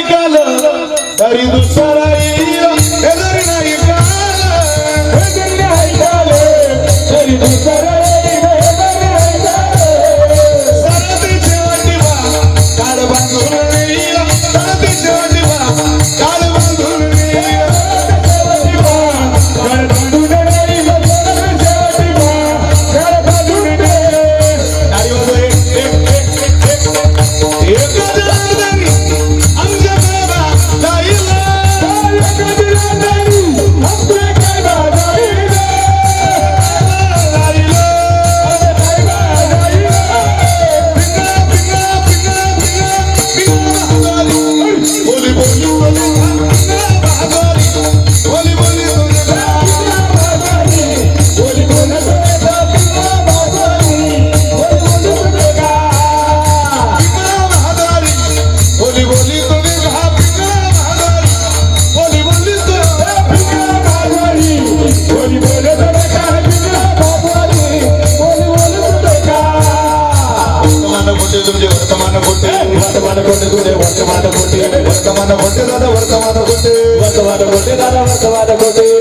निघालं. तरी दुसरा ವರ್ತಮಾನ ಕೊಟ್ಟೆ ದಾದ ವರ್ತಮಾನ ಕೊಟ್ಟೆ ವರ್ತಮಾನ ಕೊಟ್ಟೆ ಕೊಟ್ಟಿ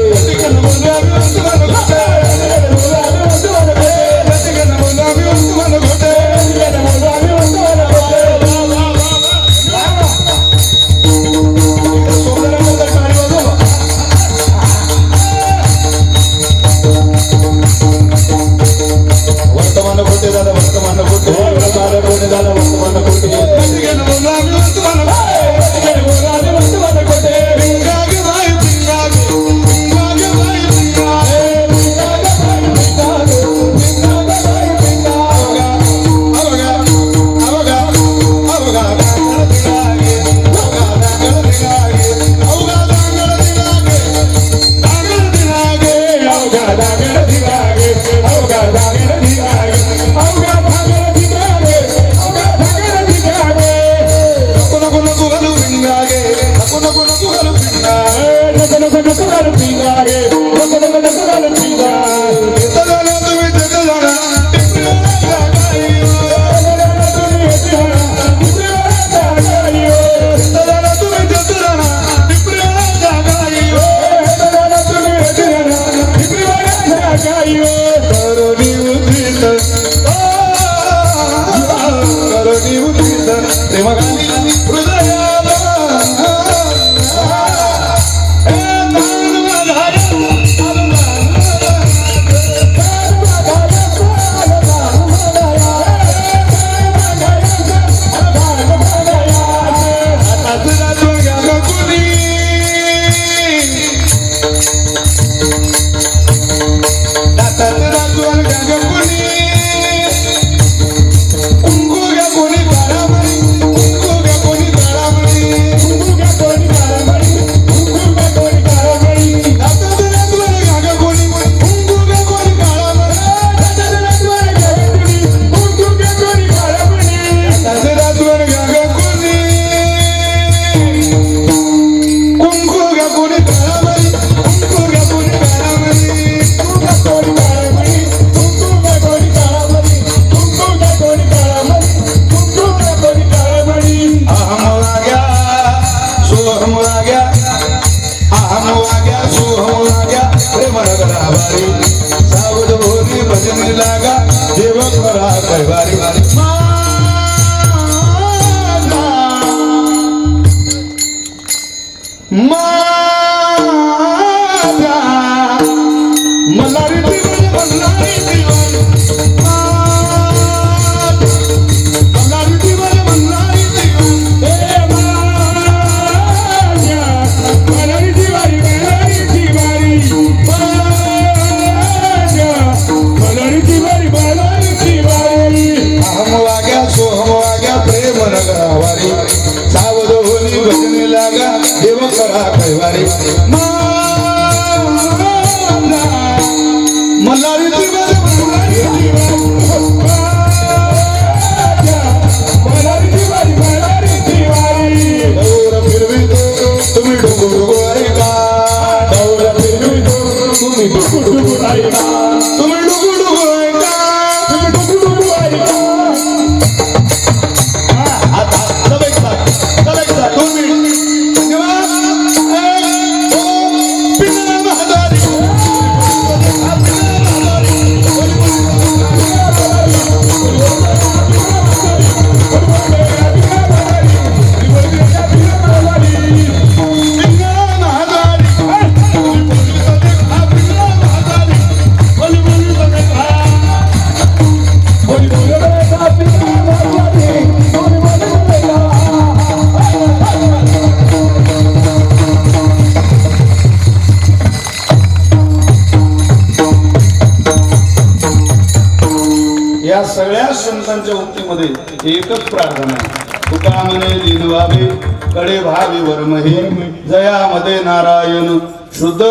Tem uma galinha. My my या सगळ्या संतांच्या उक्तीमध्ये एकच प्रार्थना आहे. तुका म्हणे कडे भावी वर्म हे जयामध्ये नारायण शुद्ध